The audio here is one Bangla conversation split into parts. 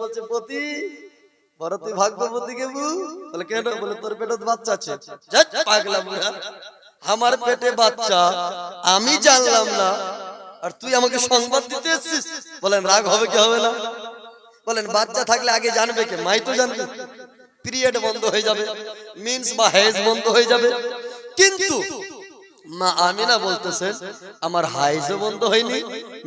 বলছে, পতি বলে, কেন? বলে, তোর পেটে বাচ্চা আছে। পাগলা বুড়া আমার পেটে বাচ্চা, আমি জানলাম না। আর তুই আমাকে সংবাদ দিতে এসেছিস? বলেন, রাগ হবে কি হবে না? বলেন, বাচ্চা থাকলে আগে জানবে কে? মাই তো জানবে। পিরিয়ড বন্ধ হয়ে যাবে। মিন্স বা হেজ বন্ধ হয়ে যাবে। কিন্তু মা আমিনা বলতেছে আমার হাইজও বন্ধ হয়নি,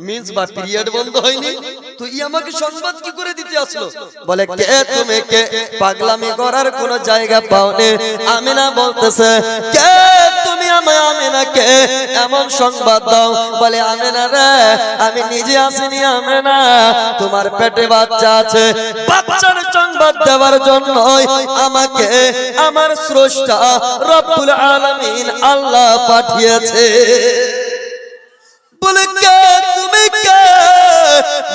মিন্স বা পিরিয়ড বন্ধ হয়নি। তো ই আমাকে সংবাদ কি করে দিতে আসলো? বলে, কে তুমি? কে? পাগলামি করার কোন জায়গা পাওনি। আমিনা বলতেছে, কে তুমি? আমায় আমিনাকে এমন সংবাদ দাও। বলে, আমিনা রে, আমি নিজে আসিনি আমিনা। তোমার পেটে বাচ্চা আছে। বাচ্চার সংবাদ দেওয়ার জন্য আমাকে আমার স্রষ্টা রব্বুল আলামিন আল্লাহ পাঠিয়েছে। বলে কে, তুমি কে?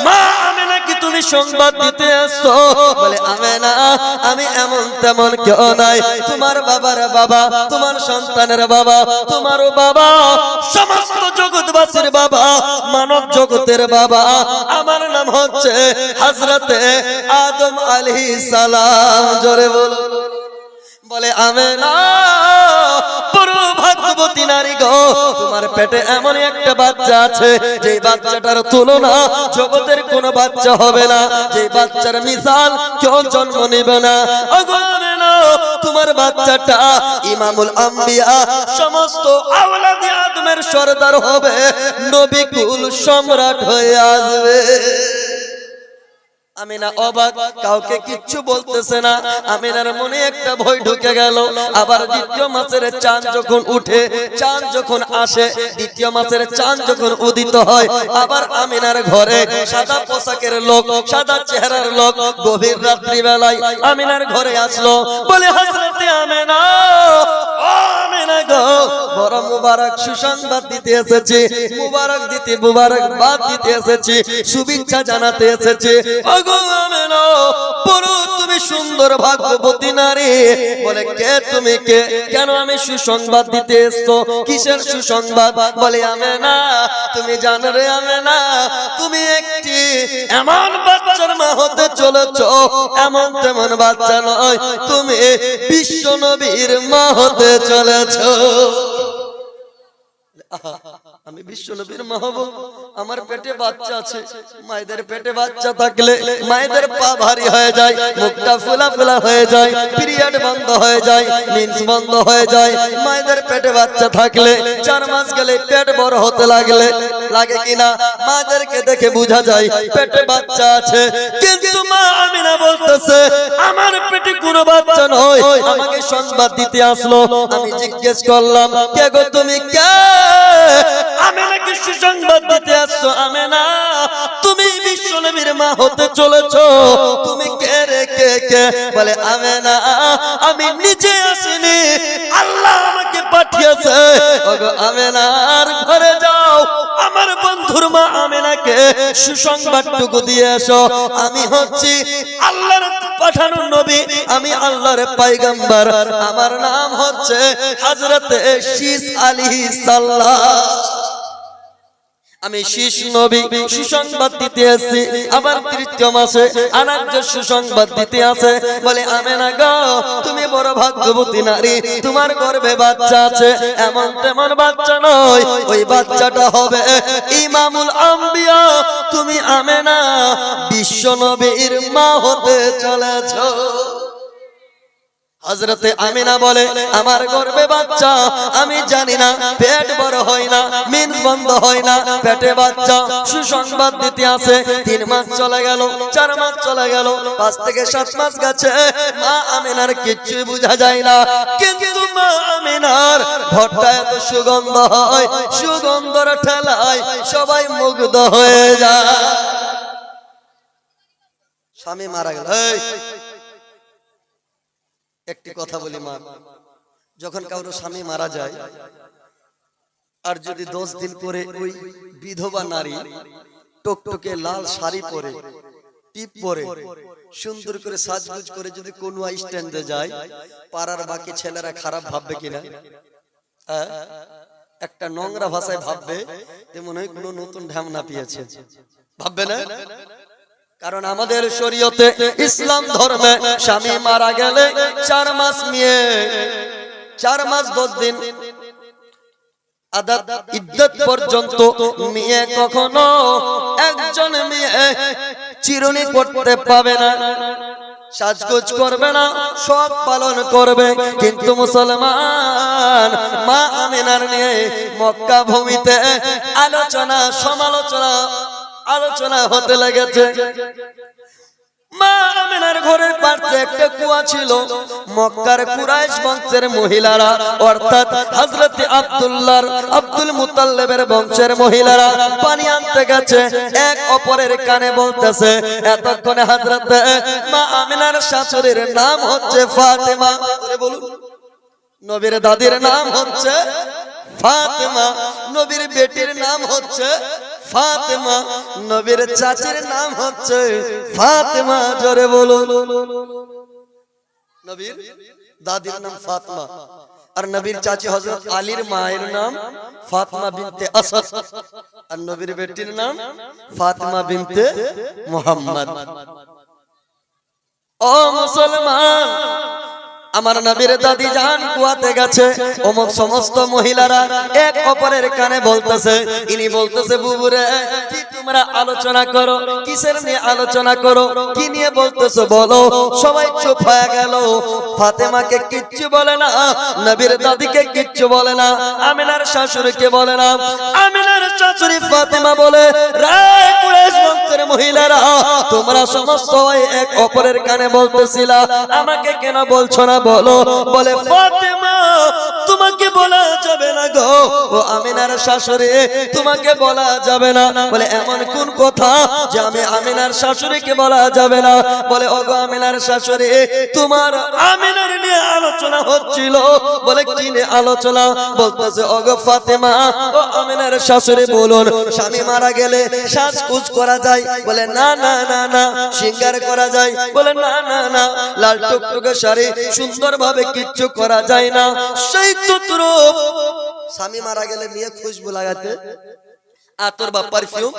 মা আমি নাকি তুমি সংবাদ দিতে আসছো? বলে আমি না আমি এমন তেমন কেউ নাই। তোমার বাবার বাবা, তোমার সন্তানের বাবা, তোমারও বাবা, সমস্ত জগৎবাসীর বাবা, মানব জগতের বাবা। আমার নাম হচ্ছে হজরতে আদম আলী সালাম। জোরে বলো আমি না ভাগ্যবতী নারী গো, তোমার পেটে এমন একটা বাচ্চা আছে যে বাচ্চাটার তুলনা জগতের কোনো বাচ্চা হবে না। যে বাচ্চার মিসাল কেউ জন্ম নেবে না। তোমার বাচ্চাটা ইমামুল আম্বিয়া, সমস্ত আওলাদি সর্দার হবে নবী কুল সম্রাট হয়ে আসবে। আমিনা অবাক, কাউকে কিচ্ছু বলতেছে না। আমিনার মনে একটা ভয় ঢুকে গেল। আবার দ্বিতীয় মাসের চাঁদ যখন উঠে চাঁদ যখন আসে, দ্বিতীয় মাসের চাঁদ যখন উদিত হয়, আবার আমিনার ঘরে সাদা পোশাকের লোক, সাদা চেহারার লোক গভীর রাত্রি বেলায় আমিনার ঘরে আসলো। বলে আমিনা আমিনা বড় মুবারক সুসংবাদ দিতে এসেছি, মুবারক দিতে মুবারক বাদ দিতে এসেছি, শুভেচ্ছা জানাতে এসেছি। তুমি সুন্দর, ভাগ্যবতী নারী। বলে, কে তুমি কে? কেন আমি সুসংবাদ দিতে এসছো? কিসের সুসংবাদ? বলে, আমেনা, তুমি জানো রে আমেনা, তুমি একটি এমন বাচ্চার মা হতে চলেছ, এমন তেমন বাচ্চা নয়, তুমি বিশ্ব নবীর মা হতে চলেছ। হলো আমি বিশ্ব নবীর মা আমার পেটে বাচ্চা আছে। মায়েদের পেটে বাচ্চা থাকলে মায়েদের পা ভারী হয়ে যায়, মুখটা ফোলা ফোলা হয়ে যায়, পিরিয়ড বন্ধ হয়ে যায় মিন্স বন্ধ হয়ে যায়। মায়েদের পেটে বাচ্চা থাকলে চার মাস গেলে পেট বড় হতে লাগলে, লাগে কিনা মাদেরকে দেখে বোঝা যায়, পেটে বাচ্চা আছে। কিন্তু মা আমিনা বলতেছে, আমার পেটে কোনো বাচ্চা নয়। আমাকে সংবাদ দিতে আসলো, আমি জিজ্ঞেস করলাম, কে গো তুমি? কে? আমি নাকি সুসংবাদ দিতে আসছো আমি না তুমি বিশ্ব মা হতে চলেছো। তুমি কে রে, কে কে? বলে আমি না আমি নিজে আসিনি। আল্লাহ আমাকে পাঠিয়েছে। ওগো, আমেনার ঘরে যাও। আমার বন্ধুর মা সুসংবাদটুকু দিয়ে এসো। আমি হচ্ছি আল্লাহর পাঠানো নবী, আমি আল্লাহর পাইগাম্বার। আমার নাম হচ্ছে হজরত শীস আলী সাল্লাহ আমি শীষ নবী সুসংবাদ দিতে আসছি আবার তৃতীয় মাসে আনার্য সুসংবাদ দিতে আছে বলে আমেনা গো তুমি বড় ভাগ্যবতী নারী। তোমার গর্ভে বাচ্চা আছে। এমন তেমন বাচ্চা নয়। ওই বাচ্চাটা হবে ইমামুল আম্বিয়া। তুমি আমেনা। বিশ্ব নবীর মা হতে চলেছো। হজরতে আমিনা বলে, আমার গর্বে বাচ্চা, আমি জানি না, পেট বড় হয় না মিন বন্ধ হয় না, পেটে বাচ্চা, সুসংবাদ দিতে আছে তিন মাস চলে গেল, চার মাস চলে গেল, পাঁচ থেকে সাত মাস গেছে, মা আমিনার কিচ্ছু বোঝা যায় না, কিন্তু মা আমিনার ঘরটা এত সুগন্ধ হয়, সুগন্ধর ঠেলায় সবাই মুগ্ধ হয়ে যায়। স্বামী মারা গেল একটি কথা বলি মা যখন কারও স্বামী মারা যায় আর যদি দশ দিন পরে ওই বিধবা নারী টকটকে লাল শাড়ি পরে টিপ পরে সুন্দর করে সাজগুজ করে যদি কোনো স্ট্যান্ডে যায় পাড়ার বাকি ছেলেরা খারাপ ভাববে কিনা? একটা নোংরা ভাষায় ভাববে মনে হয় কোনো নতুন ঢ্যামনা পেয়েছে। ভাববে না? কারণ আমাদের শরীয়তে ইসলাম ধর্মে স্বামী মারা গেলে চার মাস নিয়ে, চার মাস দশ দিন পর্যন্ত মেয়ে কখনো একজন মেয়ে চিরুনি করতে পাবে না। সাজগোজ করবে না, সব পালন করবে। কিন্তু মুসলমান মা আমিনার নিয়ে মক্কা ভূমিতে আলোচনা, সমালোচনা আলোচনা হতে লেগেছে। মা আমিনার ঘরের পাশে একটা কুয়া ছিল। মক্কার কুরাইশ বংশের মহিলারা, অর্থাৎ হযরত আব্দুল্লাহর, আব্দুল মুতাল্লিবের বংশের মহিলারা পানি আনতে গেছে। এক অপরের কানে বলতেছে, এতক্ষণে হযরত মা আমিনার শাশুড়ির নাম হচ্ছে ফাতেমা। বলুন, নবীর দাদির নাম হচ্ছে ফাতেমা, নবীর বেটির নাম হচ্ছে ফাতেমা নবীর চাচির নাম হচ্ছে ফাতেমা, জোরে বলুন। নবীর দাদির নাম ফাতেমা। আর নবীর চাচি হযরত আলীর মায়ের নাম ফাতেমা বিনতে আসাদ। আর নবীর বেটির নাম ফাতেমা বিনতে মুহাম্মদ। ও মুসলমান আমার নবীর দাদি জান কুয়াতে গেছে। অমুক সমস্ত মহিলারা এক অপরের কানে বলতেছে, ইনি বলতেছে, বুবুরে তোমরা আলোচনা করো, কিসের নিয়ে আলোচনা করো, কি নিয়ে বলতেছো বলো। সবাই চুপ হয়ে গেল। ফাতেমাকে কিচ্ছু বলে না, নবীর দাদিকে কিচ্ছু বলে না, আমিনার শাশুড়িকে বলে না। আমিনার শাশুড়ি ফাতেমা বলে, রায় কুরেশ বংশের মহিলারা, তোমরা সমস্ত এক অপরের কানে বলতেছিলা, আমাকে কেন বলছো না বলো? বলে, ফাতেমা, তোমাকে বলা যাবে না গো। ও আমিনার শাশুড়ি, তোমাকে বলা যাবে না। বলে, এমন কোন কথা যে আমি আমিনার শাশুড়িকে বলা যাবে না? বলে ও গো আমিনার শাশুড়ি, তোমার আমিনার নিয়ে আলোচনা হচ্ছিল। বলে, কি নিয়ে আলোচনা? বলতেছে ও গো ফাতেমা, ও আমিনার শাশুড়ি, বলুন, স্বামী মারা গেলে সাজকুজ করা যায়? বলে, না না না না, সিঙ্গার করা যায়। বলে, না না না, লাল টুকটুকে শাড়ি সুন্দরভাবে কিচ্ছু করা যায় না। সেই তুতরূপ স্বামী মারা গেলে মেয়ে খুশবু লাগাতে আতর বা পারফিউম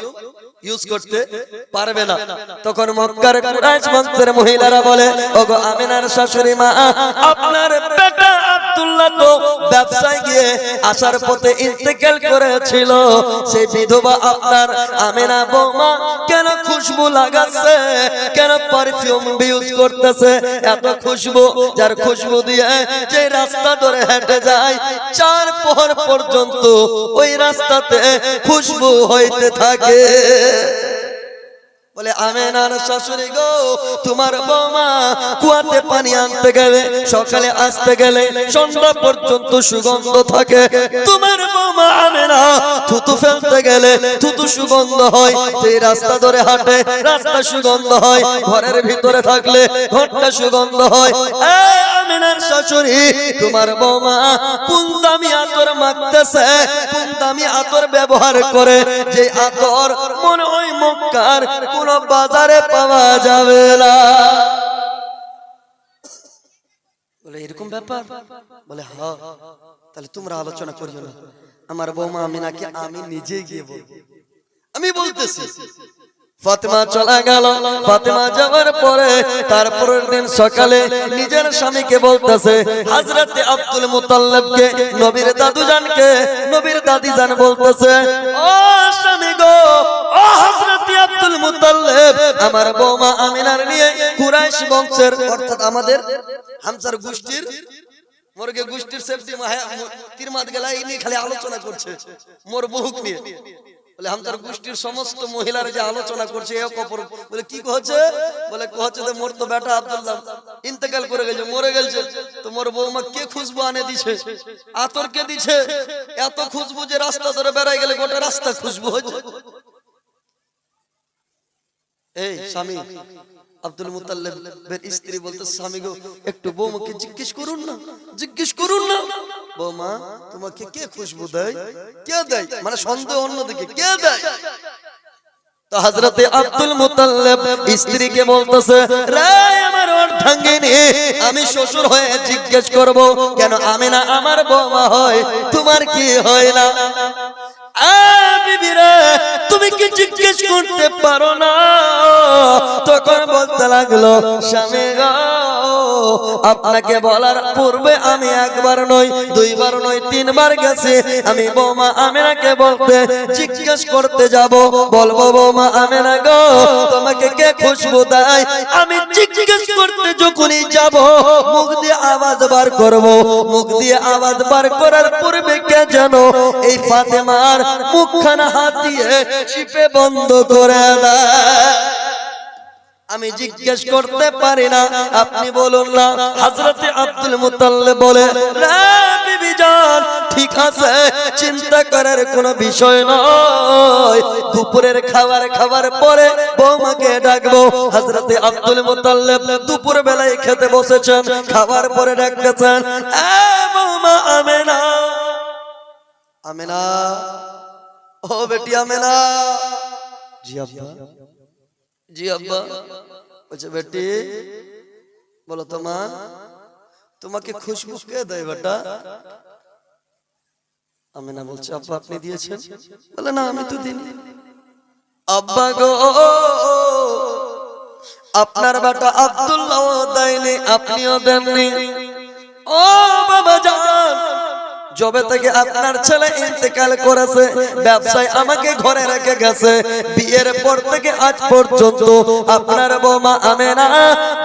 ইউজ করতে পারবে না। তখন মক্কার কুরাইশ বংশের মহিলারা বলে ওগো আমিনার শাশুড়ি মা আপনার বেটা আব্দুল্লাহ তো ব্যবসায় গিয়ে আসার পথে ইন্তেকাল করেছিল। সেই বিধবা আপনার আমিনা বৌমা কেন খুশবু লাগাচ্ছে। কেন পারফিউম ইউজ করতেছে? এত খুশবু, যার খুশবু দিয়ে যে রাস্তা ধরে হেঁটে যায়, চার পর পর্যন্ত ওই রাস্তাতে খুশবু হইতে থাকে। বলে আমেনার শাশুড়ি গো, তোমার বৌমা কুয়াতে পানি আনতে গেলে, সকালে আসতে গেলে সন্ধ্যা পর্যন্ত সুগন্ধ থাকে। তোমার বৌমা আমেনা থুতু ফেলতে গেলে থুতু সুগন্ধ হয়। সেই রাস্তা ধরে হাঁটে, রাস্তা সুগন্ধ হয়। ঘরের ভিতরে থাকলে ঘরটা সুগন্ধ হয়। আমেনার শাশুড়ি, তোমার বৌমা কোন দামি আতর মাখতেছে, কোন দামি আতর ব্যবহার করে? যে আতর মনে হয় মক্কার কোন বাজারে পাওয়া যাবে না। বলে, এরকম ব্যাপার? বলে, হ। তাহলে তোমরা আলোচনা করিও না। আমার বৌমা আমি নাকি আমি নিজে গিয়ে বলব। আমি বলতেছি ফাতেমা চলা গেল। ফাতেমা যাওয়ার পরে তারপরের দিন সকালে নিজের স্বামীকে বলতেছে হযরতে আব্দুল মুতাল্লিবকে, নবীর দাদু জানকে নবীর দাদি জান বলতেছে, ও স্বামী গো, ও আব্দুল মুতাল্লিব, আমার বৌমা আমিনার নিয়ে কুরাইশ বংশের, অর্থাৎ আমাদের হামসার গোষ্ঠীর, মোরগে গোষ্ঠীর সেফটি মাহে তিরমাত গেলা এই নিয়ে খালি আলোচনা করছে, মোর বহুক নিয়ে বলে হামতার গোষ্ঠীর সমস্ত মহিলারা যে আলোচনা করছে এক অপর বলে, কি কহছে বলে কহছে যে মোর তো বেটা আব্দুল্লাহ, ইন্তেকাল করে গেছে, মরে গেছে। তো মোর বৌমা কে খুশবু আনে দিছে? আতর কে দিছে? এত খুশবু যে রাস্তা ধরে বেড়াই গেলে গোটা রাস্তা খুশবু হয়েছে এই স্বামী আব্দুল মুতাল্লিবের স্ত্রী বলতে স্বামী গো, একটু বৌমাকে জিজ্ঞেস করুন না, জিজ্ঞেস করুন না। বৌমা তোমাকে কে খুশবু দেয়? কে দেয়? মানে সন্দেহ অন্যদিকে, কে দেয়? তো আব্দুল মুতাল্লিব স্ত্রীকে বলতেছে, রে, আমার অর্ধাঙ্গিনী আমি শ্বশুর হয়ে জিজ্ঞেস করব, কেন আমি না আমার বৌমা হয়, তোমার কি হয় না? তুমি কি জিজ্ঞেস করতে পারো না? তখন বলতে লাগল, স্বামী আপনাকে বলার পূর্বে আমি একবার নই, দুইবার নই, তিনবার গেছি। আমি বৌমা আমেনাকে বলতে জিজ্ঞেস করতে যাব। বলব, বৌমা আমেনা গো, তোমাকে কে খুশবু দেয়? আমি জিজ্ঞেস করতে যখনই যাব, মুখ দিয়ে আওয়াজ বার করব। মুখ দিয়ে আওয়াজ বার করার পূর্বে কে যেন এই ফাতেমার মুখখানা হাত দিয়ে চিপে বন্ধ করে দেয়। আমি জিজ্ঞেস করতে পারি না আপনি বলুন না। হযরতে আব্দুল মুতাল্লিব বলে "না, ঠিক আছে চিন্তা করার কোনো বিষয় নয়। দুপুরের খাবার খাবার পরে বৌমাকে ডাকবো। হযরতে আব্দুল মুতাল্লিব দুপুর বেলায় খেতে বসেছেন খাবার পরে ডাকতেছেন বৌমা আমেনা। আমেনা। ও বেটি আমেনা। জি আব্বা। জি আব্বা। বলছে বেটি বলো তো মা তোমাকে খুশবু কে দেয় বেটা? আমি না বলছি আব্বা আপনি দিয়েছেন? বলে না আমি তো দিইনি। আব্বা গো আপনার বেটা আব্দুল্লাহ দেয়নি আপনিও দেননি। ও বাবা জান জবে থেকে আপনার ছেলে ইন্তেকাল করেছে, ব্যবসায় আমাকে ঘরে রেখে গেছে, বিয়ের পর থেকে আজ পর্যন্ত আপনার বৌমা আমেনা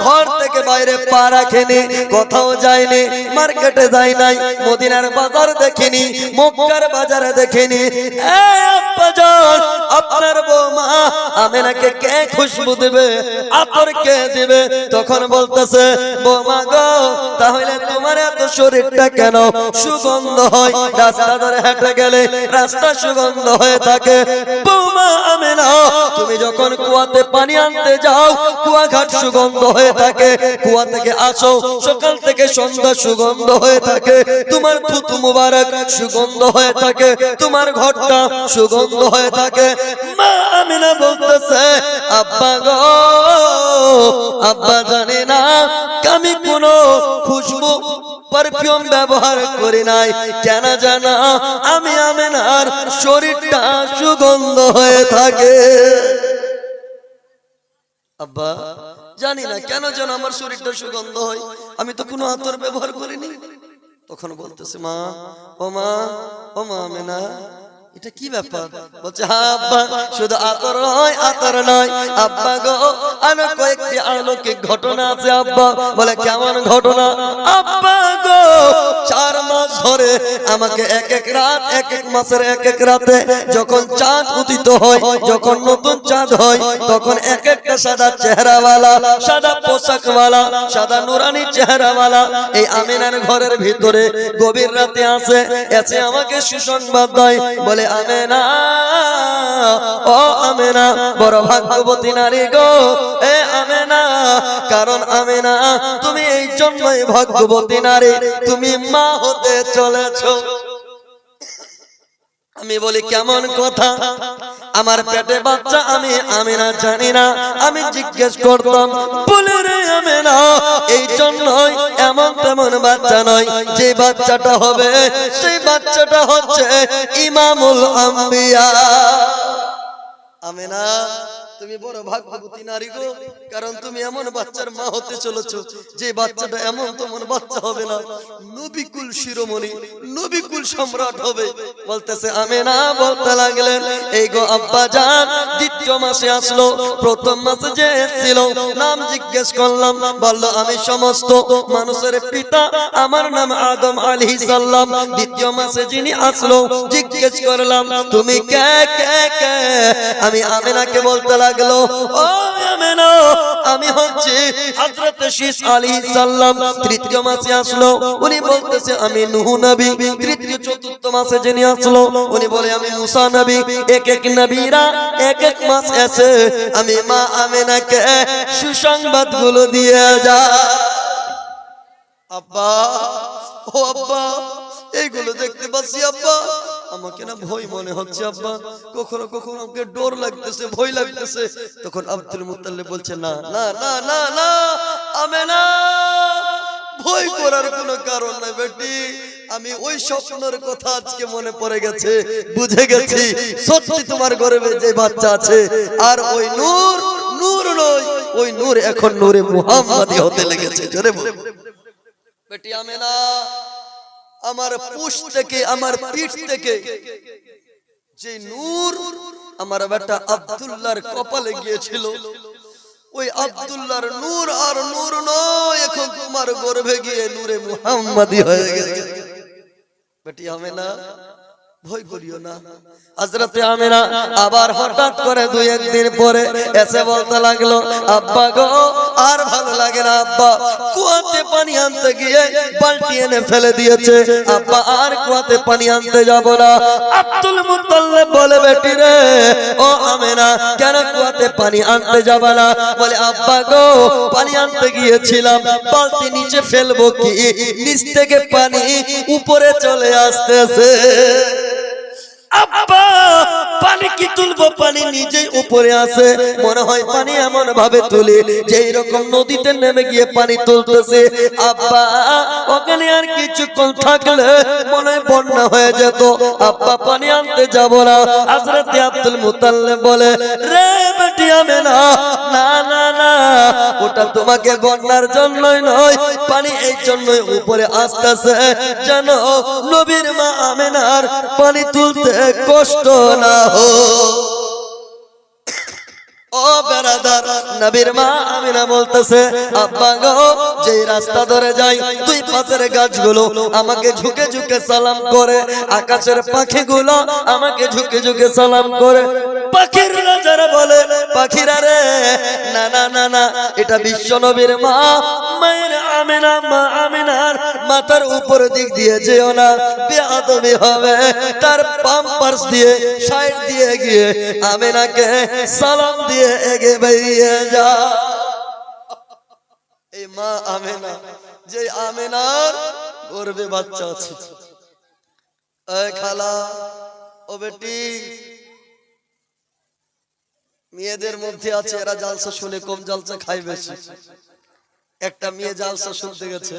ঘর থেকে বাইরে পা রাখেনি, কোথাও যায়নি, মার্কেটে যায় নাই, মদিনার বাজার দেখিনি, মক্কার বাজারে দেখিনি। আপনার বৌমা আমেনাকে কে খুশবু দেবে, আতর কে দিবে? তখন বলতেছে, বৌমা গো, তাহলে তোমার এত শরীরটা কেন সুগন্ধ হয়, রাস্তা ধরে হেঁটে গেলে রাস্তা সুগন্ধ হয়ে থাকে। বৌমা তুমি যখন কুয়াতে পানি আনতে যাও কুয়া ঘাট সুগন্ধ হয়ে থাকে। কুয়া থেকে আসো, সকাল থেকে সন্ধ্যা সুগন্ধ হয়ে থাকে। তোমার থুতু মুবারক সুগন্ধ হয়ে থাকে। তোমার ঘরটা সুগন্ধ হয়ে থাকে। মা আমিনা বলতেছে, আব্বা গো, আব্বা জানে না আমি কোনো পারফিউম ব্যবহার করি নাই। কেন জানা? আমি আমেনার শরীরটা সুগন্ধ হয়ে থাকে। আব্বা, জানি না কেন যেন আমার শরীরটা সুগন্ধ হয়। আমি তো কোনো আতর ব্যবহার করিনি। তখন বলতেছে, মা, ও মা ও মা আমেনা এটা কি ব্যাপার? বলছে আব্বা শুধু আতর নয় আতর নয়। আব্বা গো আরও কয়েকটি আলৌকিক ঘটনা আছে আব্বা। বলে কেমন ঘটনা? আব্বা গো চার মাস ধরে আমাকে এক এক রাত এক এক মাসের এক এক রাতে যখন চাঁদ উদিত হয় যখন নতুন চাঁদ হয় তখন এক একটা সাদা চেহারাওয়ালা সাদা পোশাকওয়ালা সাদা নুরানি চেহারাওয়ালা এই আমিনার ঘরের ভিতরে গভীর রাতে আসে এসে আমাকে সুসংবাদ দেয়। বলে আমেনা, ও আমেনা, বড় ভাগ্যবতী নারী গো, এ আমেনা, কারণ আমেনা, তুমি এই জন্যই ভাগ্যবতী নারী, তুমি মা হতে চলেছো। আমি বলি কেমন কথা? আমার পেটে বাচ্চা আমি আমি না। জানি না। আমি জিজ্ঞেস করতাম বলে রে আমি না এই জন্যই এমন তেমন বাচ্চা নয় যে বাচ্চাটা হবে সেই বাচ্চাটা হচ্ছে ইমামুল আম্বিয়া। আমেনা তুমি বড় ভাগ্যবতী নারী গো। কারণ তুমি এমন বাচ্চার মা হতে চলেছো, যে বাচ্চাটা এমন তেমন বাচ্চা হবে না। নবিকুল শিরোমণি, নবিকুল সম্রাট হবে। বলতেছে, আমেনা বলতে লাগলেন, এই গো আব্বা জান, দ্বিতীয় মাসে আসলো, প্রথম মাসে যে এসেছিল, নাম জিজ্ঞেস করলাম, বলল, আমি সমস্ত মানুষের পিতা, আমার নাম আদম আলী সাল্লাম দ্বিতীয় মাসে যিনি আসলো, জিজ্ঞেস করলাম, তুমি কে কে কে? আমি আমিনাকে বলতে লাগল। ও আমি হচ্ছে হযরত শীষ আলী সাল্লাম তৃতীয় মাসে আসলো, উনি বলতেছে, আমি নূহ নবী। তৃতীয়, চতুর্থ মাসে যিনি আসলো, উনি বলে, আমি মুসা নবী। এক এক নবীরা এক এক মাস এসে, আমি মা আমেনাকে সুসংবাদগুলো দিয়ে যা আব্বা, ও আব্বা, এইগুলো দেখতে পাচ্ছি আব্বা। আমাকে না ভয় মনে হচ্ছে আব্বা। কখনো কখনো আমাকে ডোর লাগতেছে ভয় লাগতেছে। তখন আব্দুল মুতাল্লিব বলছে না না না না না আমি না ভয় করার কোনো কারণ নাই বেটি। আমি ওই স্বপ্নের কথা আজকে মনে পড়ে গেছে বুঝে গেছি সত্যি তোমার গর্বে যে বাচ্চা আছে আর ওই নূর নূর নয়। ওই নূর এখন নূরে মুহাম্মাদি হতে লেগেছে জোরে বল। বেটি আমেনা আমার পুষ থেকে, আমার পিঠ থেকে। যে নূর আমার বেটা আব্দুল্লাহর কপালে গিয়েছিল, ওই আব্দুল্লাহর নূর আর নূর নয়, এখন তোমার গর্ভে গিয়ে নূরে মুহাম্মাদি হয়ে গেছে। বেটি আমেনা, ভয় করিও না। হজরতে আমেনা আবার হঠাৎ করে দুই একদিন পরে এসে বলতে লাগল, আব্বা গো আর ভালো লাগে না, আব্বা। কুয়াতে পানি আনতে গিয়ে বালতি এনে ফেলে দিয়েছে। আব্বা, আর কুয়াতে পানি আনতে যাব না। আব্দুল মুতাল্লিব বলে, বেটি রে, ও আমেনা, কেন কুয়াতে পানি আনতে যাব না? বলে, আব্বা গো, পানি আনতে গিয়েছিলাম। বালতি নিচে ফেলব কি? নিচ থেকে পানি উপরে চলে আসতেছে। আব্বা, পানি কি তুলবো? পানি নিজেই উপরে আসে মনে হয় পানি এমন ভাবে তুলে, যেই রকম নদীতে নেমে গিয়ে পানি তুলতেছে। আব্বা ওখানে আর কিছুক্ষণ থাকলে মনে বন্যা হয়ে যেত। আব্বা পানি আনতে যাব না। হযরতে আব্দুল মুতাল্লিব বলে, রে বেটি আমি না না না না ওটা তোমাকে বন্যার জন্যই নয়, পানি এই জন্যই উপরে আসতেছে যেন নবীর মা আমেনার পানি তুলতে কষ্ট না হো ও বেড়াদার নবীর মা আমিনা বলতেছে, আব্বা গো যে রাস্তা ধরে যাই পাশের গাছগুলো আমাকে ঝুঁকে ঝুঁকে সালাম করে, আকাশের পাখিগুলো আমাকে ঝুঁকে ঝুঁকে সালাম করে। পাখির যারা বলে, পাখিরা রে, না না না না, এটা বিশ্ব নবীর মা, মায়ের আমিনা, মা আমিনার মাথার উপর দিক দিয়ে যেও না। বেয়াদবি হবে। তার পাম্পার্স দিয়ে সাইড দিয়ে গিয়ে আমিনাকে সালাম দিয়ে এগে বেরিয়ে যা। এই মা আমেনা যে আমেনার গর্বে বাচ্চা আছে। খালা, ও বেটি, মেয়েদের মধ্যে আছে, এরা জালসা শুনে কম জালসা খায় বেশি। একটা মেয়ে জালসা শুনতে গেছে।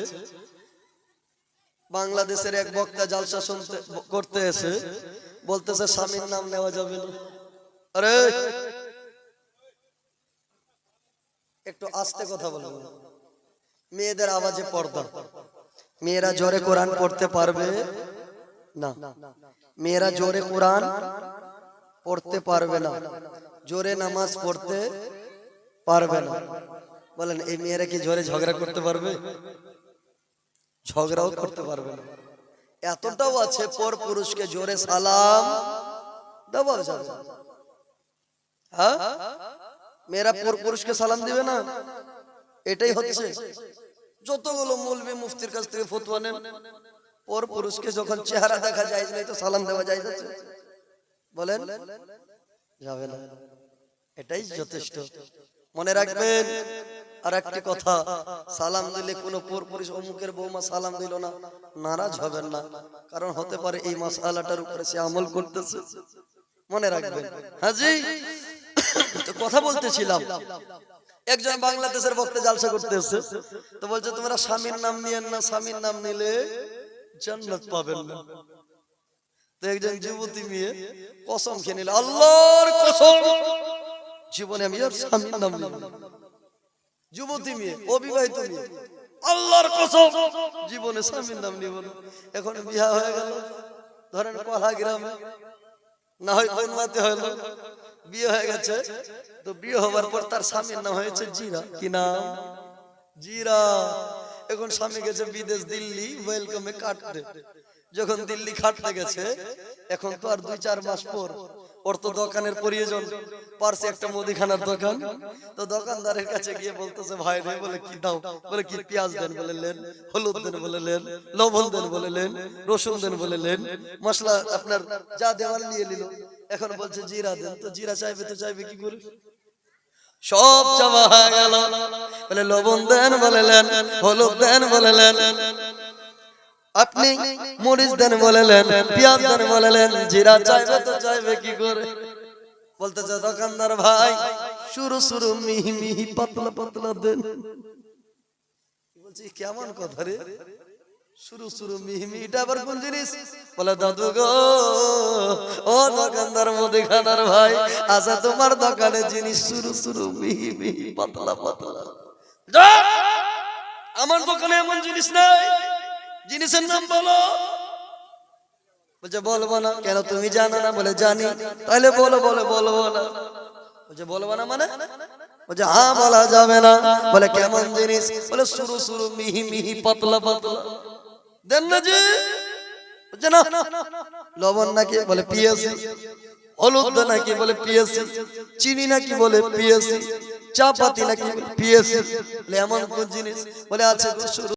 বাংলাদেশের এক বক্তা জালসা শুনতে করতে এসে বলতেছে, স্বামীর নাম নেওয়া যাবে না। আরে! একটু আস্তে কথা বলব মেয়েদের আওয়াজে পর্দা। মেয়েরা জোরে কোরআন পড়তে পারবে? না। মেয়েরা জোরে কোরআন পড়তে পারবে না। জোরে নামাজ পড়তে পারবে না। বলেন, এই মেয়েরা কি জোরে ঝগড়া করতে পারবে? ঝগড়াও করতে পারবে না। এতটাও আছে, পর পুরুষকে জোরে সালাম। দেওয়া যাবে। হ্যাঁ? মেয়েরা পর পুরুষকে সালাম দিবে না? এটাই হচ্ছে। যতগুলো মৌলবী মুফতির কাছ থেকে ফতোয়া নেন, পর পুরুষকে যখন চেহারা দেখা যায় নাই তো সালাম দেওয়া যায় যাচ্ছে। বলেন, যাবে না। এটাই যথেষ্ট। মনে রাখবেন আর একটি কথা, সালাম দিলে কোনো পর পুরুষ অমুকের বৌমা সালাম দিল না। নারাজ হবেন না, কারণ হতে পারে এই মাসালাটার উপরে সে আমল করতেছে। মনে রাখবেন। হাজি তো কথা বলতেছিলাম। একজন বাংলাদেশের বক্তা জালসা করতে এসে তো বলছে, তোমরা স্বামীর নাম নিয়েন না, স্বামীর নাম নিলে জান্নাত পাবেন না। তো একজন যুবতী মেয়ে কসম খেয়ে নিল, আল্লাহর কসম, জীবনে আমি আর স্বামীর নাম নিব না। যুবতী মেয়ে অবিবাহিত মেয়ে। আল্লাহর কসম। জীবনে স্বামীর নাম নিব না। এখন বিয়া হয়ে গেল। ধরেন কলা গ্রামে। না হয় কোন মাতে হলো। বিয়ে হয়ে গেছে। তো বিয়ে হবার পর তার স্বামীর নাম হয়েছে জিরা। কি নাম? জিরা। এখন স্বামী গেছে বিদেশ দিল্লি। ওয়েলকামে কাটতে। যখন দিল্লি খাটতে গেছে এখন তো আর দুই চার মাস পর। ওর তো দোকানের প্রয়োজন। পার্সে একটা মুদিখানার দোকান। তো দোকানদারের কাছে গিয়ে বলতেছে, ভাই ভাই বলে কি দাও? বলে কি পেঁয়াজ দেন বলে লেন, হলুদ দেন বলে লেন, লবণ দেন বলে লেন, রসুন দেন বলে লেন, মশলা আপনার যা দেওয়ার নিয়ে নিল। এখন বলছে, জিরা দেন। তো জিরা চাইবে তো চাইবে কি করে? সব জমা হয়ে গেল। বলে, লবণ দেন বলেলেন হলুদ দেন বলেলেন আপনি মরিচ দেন বলেলেন পেঁয়াজ দেন বলেলেন, জিরা চাইবে তো চাইবে, কি করে? বলতেছে, দোকানদার ভাই, শুরু শুরু মিহি মিহি পাতলা পাতলা দেন। বলছি, কেমন কথা রে? শুরু শুরু মিহি মিহিটা আবার কোন জিনিস? বলে, দাদু গো, ও দোকানদার মুদিখানার ভাই আচ্ছা তোমার দোকানে জিনিস শুরু শুরু মিহি মিহি পাতলা পাতলা! আমার দোকানে এমন জিনিস নাই। জিনিসের নাম বলো। বলছে, বলব না। কেন তুমি জানো না? বলে, জানি। তাহলে বলো বলো, বলব না। বলছে, বলব না মানে? বলছে হ্যাঁ বলা যাবে না। বলে, কেমন জিনিস? বলে শুরু শুরু মিহি মিহি, পাতলা পাতলা। দেন না জি বলছে, না। লবণ নাকি? বলে, পিয়াসি। হলুদ নাকি? বলে, পিয়াসি। চিনি নাকি? বলে, পিয়াসি। চা পাতি নাকি পিয়াসি। বলে, এমন কোন জিনিস? বলে, আছে শুরু